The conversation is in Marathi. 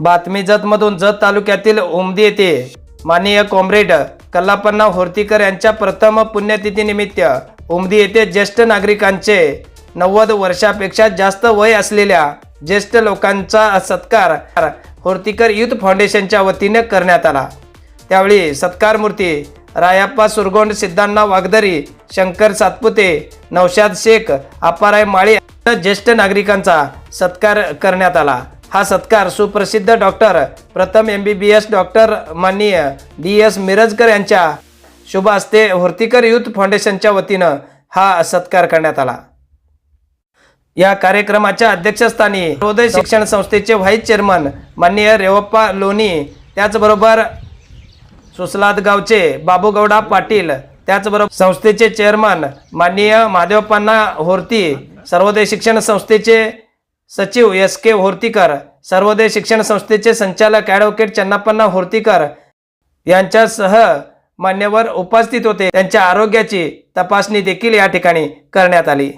बातमी जतमधून जत तालुक्यातील उमदी येथे माननीय कॉम्रेड कल्लापन्ना होर्तीकर यांच्या प्रथम पुण्यतिथीनिमित्त उमदी येथे ज्येष्ठ नागरिकांचे नव्वद वर्षापेक्षा जास्त वय असलेल्या ज्येष्ठ लोकांचा सत्कार होर्तीकर युथ फाउंडेशनच्या वतीने करण्यात आला. त्यावेळी सत्कार मूर्ती रायाप्पा सुरगोंड सिद्धांना वागदरी शंकर सातपुते नौशाद शेख अपाराय माळी ज्येष्ठ नागरिकांचा सत्कार करण्यात आला. हा सत्कार सुप्रसिद्ध डॉक्टर प्रथम M B B S doctor माननीय डी एस मिरजकर यांच्या शुभ हस्ते होर्तीकर युथ फाउंडेशनच्या वतीनं हा सत्कार करण्यात आला. या कार्यक्रमाच्या अध्यक्षस्थानी हृदय शिक्षण संस्थेचे व्हाईस चेअरमन माननीय रेवप्पा लोणी त्याचबरोबर सुसलाद गावचे बाबूगौडा पाटील त्याचबरोबर संस्थेचे चेअरमन माननीय महादेवप्पांना होर्ती सर्वोदय शिक्षण संस्थेचे सचिव एस के होर्तीकर सर्वोदय शिक्षण संस्थेचे संचालक ॲडव्होकेट चन्नापन्ना होर्तीकर यांच्यासह मान्यवर उपस्थित होते. त्यांच्या आरोग्याची तपासणी देखील या ठिकाणी करण्यात आली.